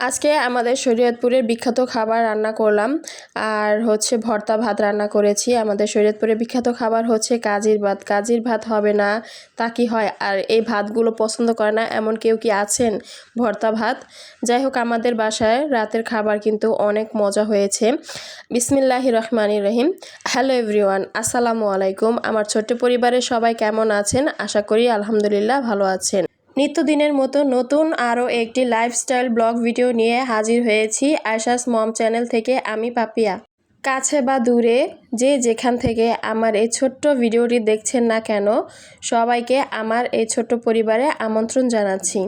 আজকে আমাদের শরীয়তপুরের বিখ্যাত খাবার রান্না করলাম, আর হচ্ছে ভর্তা ভাত রান্না করেছি। আমাদের শরীয়তপুরের বিখ্যাত খাবার হচ্ছে কাজির ভাত। কাজির ভাত হবে না, তা কি হয়? আর এই ভাতগুলো পছন্দ করে না, এমন কেউ কি আছেন? ভর্তা ভাত। যাই হোক, আমাদের বাসায় রাতের খাবার কিন্তু অনেক মজা হয়েছে। বিসমিল্লাহ রহমান রহিম। হ্যালো এভরিওয়ান, আসসালামু আলাইকুম। আমার ছোট্ট পরিবারের সবাই কেমন আছেন? আশা করি আলহামদুলিল্লাহ ভালো আছেন। নিত্যদিনের মতো নতুন আরও একটি লাইফস্টাইল ব্লগ ভিডিও নিয়ে হাজির হয়েছি আয়সাস মম চ্যানেল থেকে আমি পাপিয়া। কাছে বা দূরে যে যেখান থেকে আমার এই ছোট্ট ভিডিওটি দেখছেন না কেন, সবাইকে আমার এই ছোট্ট পরিবারে আমন্ত্রণ জানাচ্ছি।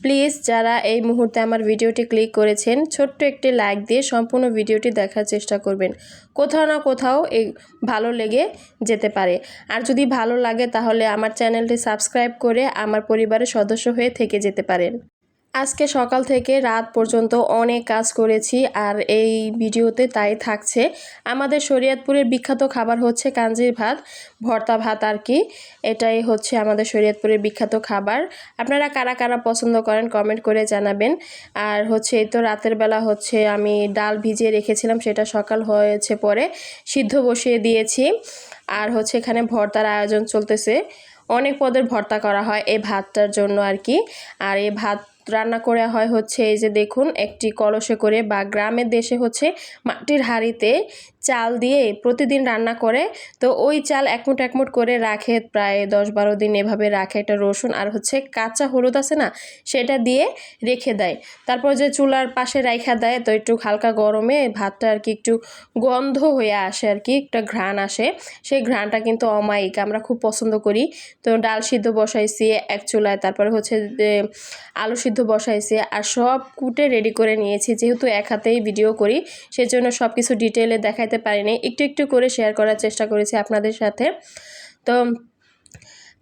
প্লিজ যারা এই মুহূর্তে আমার ভিডিওটি ক্লিক করেছেন, ছোট্ট একটি লাইক দিয়ে সম্পূর্ণ ভিডিওটি দেখার চেষ্টা করবেন। কোথাও না কোথাও এই ভালো লেগে যেতে পারে। আর যদি ভালো লাগে তাহলে আমার চ্যানেলটি সাবস্ক্রাইব করে আমার পরিবারের সদস্য হয়ে থেকে যেতে পারেন। আজকে সকাল থেকে রাত পর্যন্ত অনেক কাজ করেছি আর এই ভিডিওতে তাই থাকছে। আমাদের শরীয়তপুরের বিখ্যাত খাবার হচ্ছে কাঞ্জির ভাত, ভর্তা ভাত আর কি। এটাই হচ্ছে আমাদের শরীয়তপুরের বিখ্যাত খাবার। আপনারা কারা কারা পছন্দ করেন কমেন্ট করে জানাবেন। আর হচ্ছে এই তো রাতের বেলা হচ্ছে আমি ডাল ভিজিয়ে রেখেছিলাম, সেটা সকাল হয়েছে পরে সিদ্ধ বসিয়ে দিয়েছি। আর হচ্ছে এখানে ভর্তার আয়োজন চলতেছে। অনেক পদের ভর্তা করা হয় এই ভাতটার জন্য আর কি। আর এই ভাত রান্না করে হয় হচ্ছে এই যে দেখুন, একটি কলসে করে বা গ্রামের দেশে হচ্ছে মাটির হাঁড়িতে চাল দিয়ে প্রতিদিন রান্না করে। তো ওই চাল একমুট একমুট করে রাখে প্রায় দশ বারো দিন এভাবে রাখে। একটা রসুন আর হচ্ছে কাঁচা হলুদ আছে না, সেটা দিয়ে রেখে দেয়। তারপর যে চুলার পাশে রাইখা দেয়, তো একটু হালকা গরমে ভাতটা আর কি একটু গন্ধ হয়ে আসে আর কি, একটা ঘ্রাণ আসে। সেই ঘ্রাণটা কিন্তু অমায়িক, আমরা খুব পছন্দ করি। তো ডাল সিদ্ধ বসাইছি এক চুলায়, তারপরে হচ্ছে আলু সিদ্ধ বসাইছি আর সব কুটে রেডি করে নিয়েছি। যেহেতু এক হাতেই ভিডিও করি, সেজন্য সব কিছু ডিটেলে দেখাইতে পারিনি। একটু একটু করে শেয়ার করার চেষ্টা করেছি আপনাদের সাথে। তো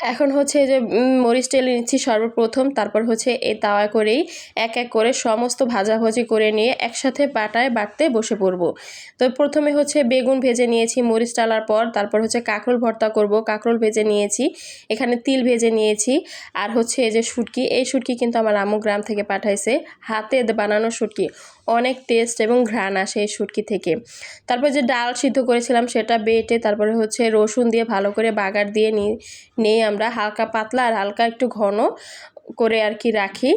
এখন হচ্ছে যে মরিচ তেল নিচ্ছি সর্বপ্রথম, তারপর হচ্ছে এই তাওয়া করেই এক এক করে সমস্ত ভাজাভাজি করে নিয়ে একসাথে বাটায় বাটতে বসে পড়ব। তো প্রথমে হচ্ছে বেগুন ভেজে নিয়েছি, মরিচ টালার পর, তারপর হচ্ছে কাঁকরোল ভর্তা করব, কাঁকরোল ভেজে নিয়েছি, এখানে তিল ভেজে নিয়েছি, আর হচ্ছে এই যে শুটকি, এই শুটকি কিন্তু আমার আমু গ্রাম থেকে পাঠাইছে, হাতে বানানো শুটকি, অনেক টেস্ট এবং ঘ্রাণ আসে এই শুটকি থেকে। তারপর যে ডাল সিদ্ধ করেছিলাম সেটা বেটে, তারপরে হচ্ছে রসুন দিয়ে ভালো করে বাগার দিয়ে নিয়ে আমরা হালকা পাতলা আর হালকা একটু ঘন করে আর কি রাখি।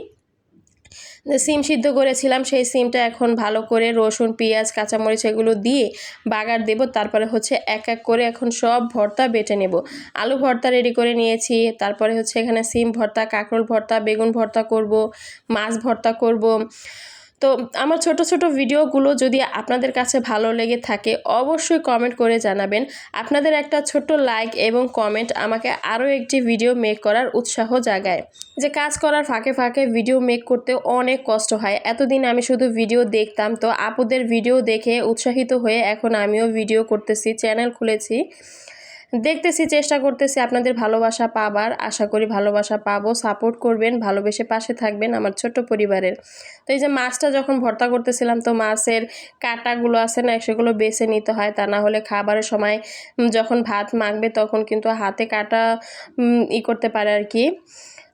সিম সিদ্ধ করেছিলাম, সেই সিমটা এখন ভালো করে রসুন, পেঁয়াজ, কাঁচামরিচ এগুলো দিয়ে বাগার দেব, তারপরে হচ্ছে এক এক করে এখন সব ভর্তা বেটে নেব। আলু ভর্তা রেডি করে নিয়েছি, তারপরে হচ্ছে এখানে সিম ভর্তা, কাঁকরোল ভর্তা, বেগুন ভর্তা করব, মাছ ভর্তা করব। তো আমার ছোট ছোট ভিডিওগুলো যদি আপনাদের কাছে ভালো লেগে থাকে, অবশ্যই কমেন্ট করে জানাবেন। আপনাদের একটা ছোট্ট লাইক এবং কমেন্ট আমাকে আরও একটি ভিডিও মেক করার উৎসাহ জাগায়। যে কাজ করার ফাঁকে ফাঁকে ভিডিও মেক করতে অনেক কষ্ট হয়। এতদিন আমি শুধু ভিডিও দেখতাম, তো আপুদের ভিডিও দেখে উৎসাহিত হয়ে এখন আমিও ভিডিও করতেছি চ্যানেল খুলেছি। দেখতেছি, চেষ্টা করতেছি আপনাদের ভালোবাসা পাবার। আশা করি ভালোবাসা পাবো। সাপোর্ট করবেন, ভালোবেসে পাশে থাকবেন আমার ছোট্ট পরিবারের। তো এই যে মাছটা যখন ভর্তা করতেছিলাম, তো মাছের কাটাগুলো আছে না, সেগুলো বেছে নিতে হয়। তা না হলে খাবারের সময় যখন ভাত মাখবে তখন কিন্তু হাতে কাটা ই করতে পারে আর কি।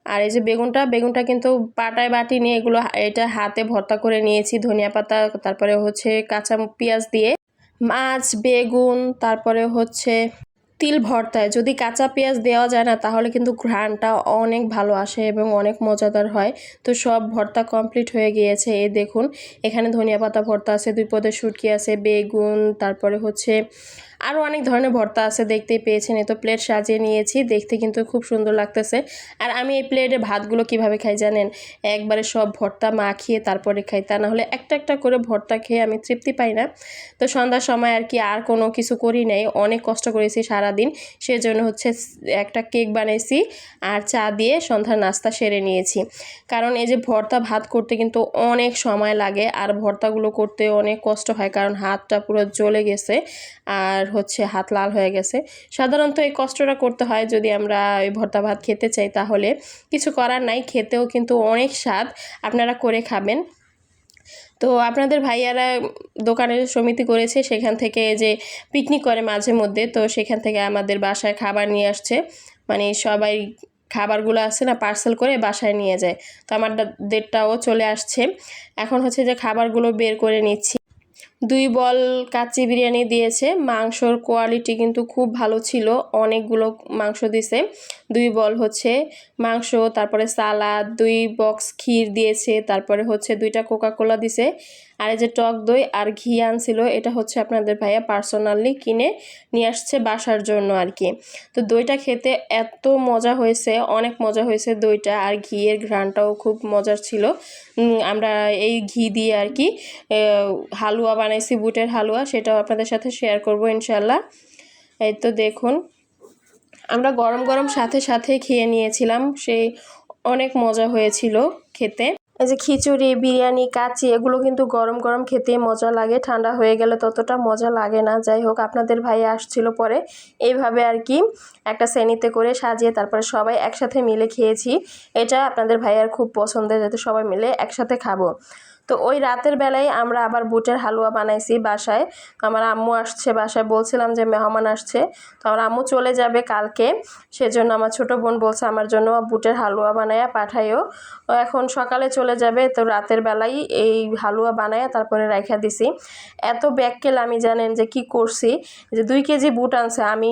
আর এই যে বেগুনটা বেগুনটা কিন্তু পাটায় বাটি নিয়ে এগুলো এটা হাতে ভর্তা করে নিয়েছি ধনিয়া পাতা, তারপরে হচ্ছে কাঁচা পেঁয়াজ দিয়ে। মাছ, বেগুন, তারপরে হচ্ছে তিল ভর্তায়। যদি কাঁচা পেঁয়াজ দেওয়া যায় না, তাহলে কিন্তু ঘ্রাণটা অনেক ভালো আসে এবং অনেক মজাদার হয়। তো সব ভর্তা কমপ্লিট হয়ে গিয়েছে। এ দেখুন, এখানে ধনিয়া পাতা ভর্তা আছে, দুই পদের শুটকি আছে, বেগুন, তারপরে হচ্ছে আরও অনেক ধরনের ভর্তা আছে, দেখতেই পেয়েছেন। এত প্লেট সাজিয়ে নিয়েছি, দেখতে কিন্তু খুব সুন্দর লাগতেছে। আর আমি এই প্লেটে ভাতগুলো কীভাবে খাই জানেন? একবারে সব ভর্তা মাখিয়ে তারপরে খাই। তা নাহলে একটা একটা করে ভর্তা খেয়ে আমি তৃপ্তি পাই না। তো সন্ধ্যার সময় আর কি আর কোনো কিছু করি নাই। অনেক কষ্ট করেছি সারাদিন। সেজন্য হচ্ছে একটা কেক বানিয়েছি আর চা দিয়ে সন্ধ্যার নাস্তা সেরে নিয়েছি। কারণ এই যে ভর্তা ভাত করতে কিন্তু অনেক সময় লাগে আর ভর্তাগুলো করতে অনেক কষ্ট হয় কারণ হাতটা পুরো জ্বলে গেছে আর হচ্ছে হাত লাল হয়ে গেছে। সাধারণত এই কষ্টটা করতে হয় যদি আমরা এই ভর্তা ভাত খেতে চাই তাহলে। কিছু করার নাই, খেতেও কিন্তু অনেক স্বাদ। আপনারা করে খাবেন। তো আপনাদের ভাইয়ারা দোকানের সমিতি করেছে, সেখান থেকে যে পিকনিক করে মাঝে মধ্যে, তো সেখান থেকে আমাদের বাসায় খাবার নিয়ে আসছে। মানে সবাই খাবারগুলো আছে না পার্সেল করে বাসায় নিয়ে যায়। তো আমার দেড়টাও চলে আসছে। এখন হচ্ছে যে খাবারগুলো বের করে নিচ্ছি। দুই বল কাচ্চি বিরিয়ানি দিয়েছে। মাংসর কোয়ালিটি কিন্তু খুব ভালো ছিল। অনেকগুলো মাংস দিছে। দুই বল হচ্ছে মাংস, তারপরে সালাদ, দুই বক্স ক্ষীর দিয়েছে, তারপরে হচ্ছে দুইটা কোকাকোলা দিছে। আর এই যে টক দই আর ঘি আনছিল, এটা হচ্ছে আপনাদের ভাইয়া পার্সোনালি কিনে নিয়ে আসছে বাসার জন্য আর কি। তো দইটা খেতে এত মজা হয়েছে, অনেক মজা হয়েছে দইটা আর ঘিয়ের ঘ্রাণটাও খুব মজার ছিল। আমরা এই ঘি দিয়ে আর কি হালুয়া বানাইছি, বুটের হালুয়া, সেটাও আপনাদের সাথে শেয়ার করব ইনশাল্লাহ এই তো দেখুন, আমরা গরম গরম সাথে সাথে খেয়ে নিয়েছিলাম সেই অনেক মজা হয়েছিল খেতে। এই যে খিচুড়ি, বিরিয়ানি, কাচি, এগুলো কিন্তু গরম গরম খেতে মজা লাগে, ঠান্ডা হয়ে গেলে ততটা মজা লাগে না। যাই হোক, আপনাদের ভাই আসছিল পরে, এইভাবে আর কি একটা শ্রেণীতে করে সাজিয়ে তারপরে সবাই একসাথে মিলে খেয়েছি। এটা আপনাদের ভাইয়ার খুব পছন্দের, যাতে সবাই মিলে একসাথে খাব। তো ওই রাতের বেলায় আমরা আবার বুটের হালুয়া বানাইছি বাসায়। আমার আম্মু আসছে বাসায়, বলছিলাম যে মেহমান আসছে। তো আমার আম্মু চলে যাবে কালকে। সেজন্য আমার ছোট বোন বলছে আমার জন্য বুটের হালুয়া বানায়া পাঠাইও এখন সকালে চলে যাবে, তো রাতের বেলায় এই হালুয়া বানায়া তারপরে রাইখা দিছি। এত ব্যাককেল আমি জানেন যে কি করছি, যে দুই কেজি বুট আনছে। আমি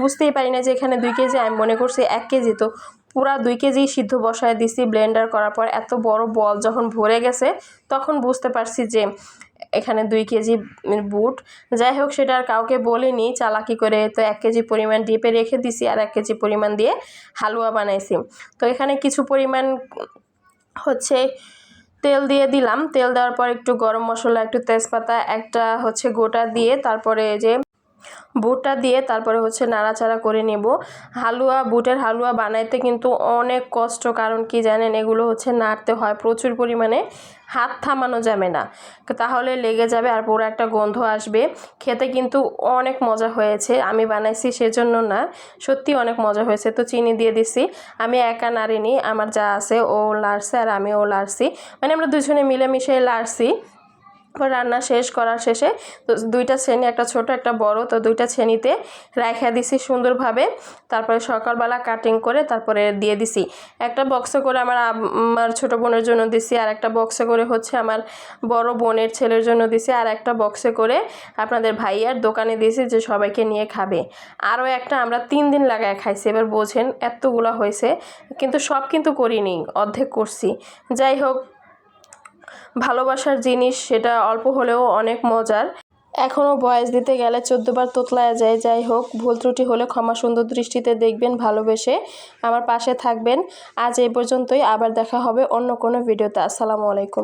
বুঝতেই পারি না যে এখানে দুই কেজি, আমি মনে করছি এক কেজি। তো পুরা দুই কেজি সিদ্ধ বসায় দিছি ব্লেন্ডার করার পর এত বড় বল যখন ভরে গেছে, তখন বুঝতে পারছি যে এখানে দুই কেজি বুট। যাই হোক, সেটা আর কাউকে বলিনি, চালাকি করে তো এক কেজি পরিমাণ ডিপে রেখে দিছি আর এক কেজি পরিমাণ দিয়ে হালুয়া বানাইছি। তো এখানে কিছু পরিমাণ হচ্ছে তেল দিয়ে দিলাম। তেল দেওয়ার পর একটু গরম মশলা, একটু তেজপাতা, একটা হচ্ছে গোটা দিয়ে, তারপরে যে বুটটা দিয়ে তারপরে হচ্ছে নাড়াচাড়া করে নেব। হালুয়া, বুটের হালুয়া বানাইতে কিন্তু অনেক কষ্ট, কারণ কি জানেন, এগুলো হচ্ছে নাড়তে হয়, প্রচুর পরিমাণে হাত থামানো যাবে না। তাহলে লেগে যাবে আর পুরো একটা গন্ধ আসবে। খেতে কিন্তু অনেক মজা হয়েছে, আমি বানাইছি সেজন্য না, সত্যি অনেক মজা হয়েছে। তো চিনি দিয়ে দিছি, আমি একা নাড়িনি, আমার যা আছে ও লাড়ছে আর আমিও লাড়ছি মানে আমরা দুজনে মিলেমিশে লাড়ছি রান্না শেষ করার শেষে তো দুইটা শ্রেণি একটা ছোট, একটা বড়, তো দুইটা শ্রেণীতে রেখে দিছি সুন্দরভাবে। তারপরে সকালবেলা কাটিং করে তারপরে দিয়ে দিছি। একটা বক্সে করে আমার আমার ছোট বোনের জন্য দিছি, আর একটা বক্সে করে হচ্ছে আমার বড় বোনের ছেলের জন্য দিছি, আর একটা বক্সে করে আপনাদের ভাইয়ার দোকানে দিয়েছি যে সবাইকে নিয়ে খাবে। আরও একটা আমরা তিন দিন লাগায় খাইছি, এবার বোঝেন এতগুলো হয়েছে, কিন্তু সব কিন্তু করিনি, অর্ধেক করছি। যাই হোক ভালোবাসার জিনিস, সেটা অল্প হলেও অনেক মজার। এখনও বয়স দিতে গেলে চোদ্দবার তোতলায় যায়, যাই হোক, ভুল ত্রুটি হলে ক্ষমা সুন্দর দৃষ্টিতে দেখবেন, ভালোবেসে আমার পাশে থাকবেন। আজ এ পর্যন্তই, আবার দেখা হবে অন্য কোনো ভিডিওতে। আসসালামু আলাইকুম।